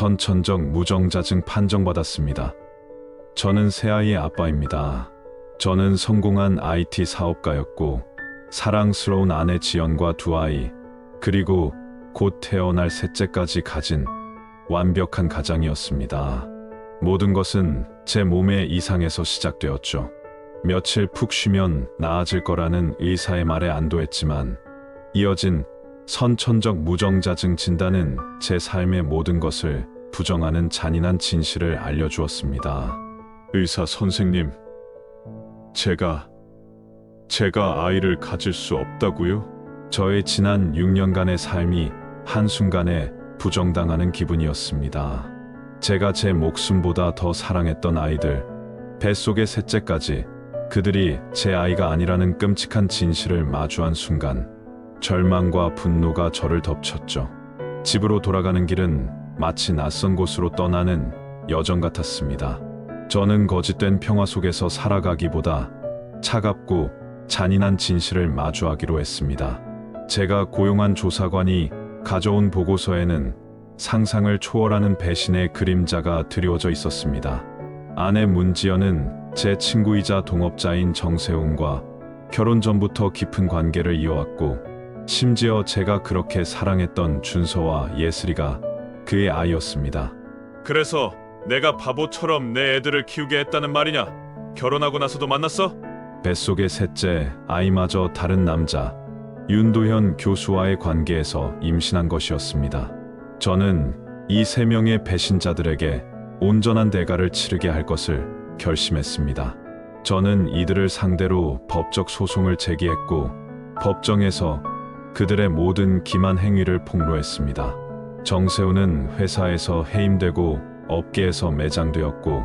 선천적 무정자증 판정받았습니다. 저는 새 아이의 아빠입니다. 저는 성공한 IT 사업가였고, 사랑스러운 아내 지연과 두 아이, 그리고 곧 태어날 셋째까지 가진 완벽한 가장이었습니다. 모든 것은 제 몸의 이상에서 시작되었죠. 며칠 푹 쉬면 나아질 거라는 의사의 말에 안도했지만 이어진 선천적 무정자증 진단은 제 삶의 모든 것을 부정하는 잔인한 진실을 알려주었습니다. 의사 선생님, 제가, 제가 아이를 가질 수 없다고요? 저의 지난 6년간의 삶이 한순간에 부정당하는 기분이었습니다. 제가 제 목숨보다 더 사랑했던 아이들, 뱃속의 셋째까지 그들이 제 아이가 아니라는 끔찍한 진실을 마주한 순간 절망과 분노가 저를 덮쳤죠. 집으로 돌아가는 길은 마치 낯선 곳으로 떠나는 여정 같았습니다. 저는 거짓된 평화 속에서 살아가기보다 차갑고 잔인한 진실을 마주하기로 했습니다. 제가 고용한 조사관이 가져온 보고서에는 상상을 초월하는 배신의 그림자가 드리워져 있었습니다. 아내 문지연은 제 친구이자 동업자인 정세웅과 결혼 전부터 깊은 관계를 이어왔고, 심지어 제가 그렇게 사랑했던 준서와 예슬이가 그의 아이였습니다. 그래서 내가 바보처럼 내 애들을 키우게 했다는 말이냐? 결혼하고 나서도 만났어? 뱃속의 셋째 아이마저 다른 남자 윤도현 교수와의 관계에서 임신한 것이었습니다. 저는 이 세 명의 배신자들에게 온전한 대가를 치르게 할 것을 결심했습니다. 저는 이들을 상대로 법적 소송을 제기했고 법정에서 그들의 모든 기만 행위를 폭로했습니다. 정세우는 회사에서 해임되고 업계에서 매장되었고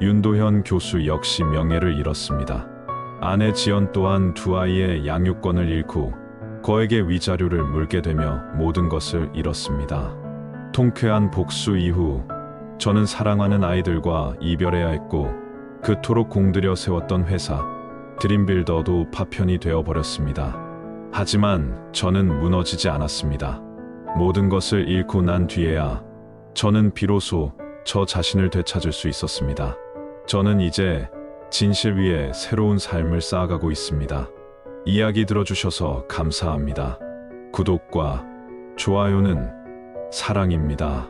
윤도현 교수 역시 명예를 잃었습니다. 아내 지연 또한 두 아이의 양육권을 잃고 거액의 위자료를 물게 되며 모든 것을 잃었습니다. 통쾌한 복수 이후 저는 사랑하는 아이들과 이별해야 했고 그토록 공들여 세웠던 회사 드림빌더도 파편이 되어 버렸습니다. 하지만 저는 무너지지 않았습니다. 모든 것을 잃고 난 뒤에야 저는 비로소 저 자신을 되찾을 수 있었습니다. 저는 이제 진실 위에 새로운 삶을 쌓아가고 있습니다. 이야기 들어주셔서 감사합니다. 구독과 좋아요는 사랑입니다.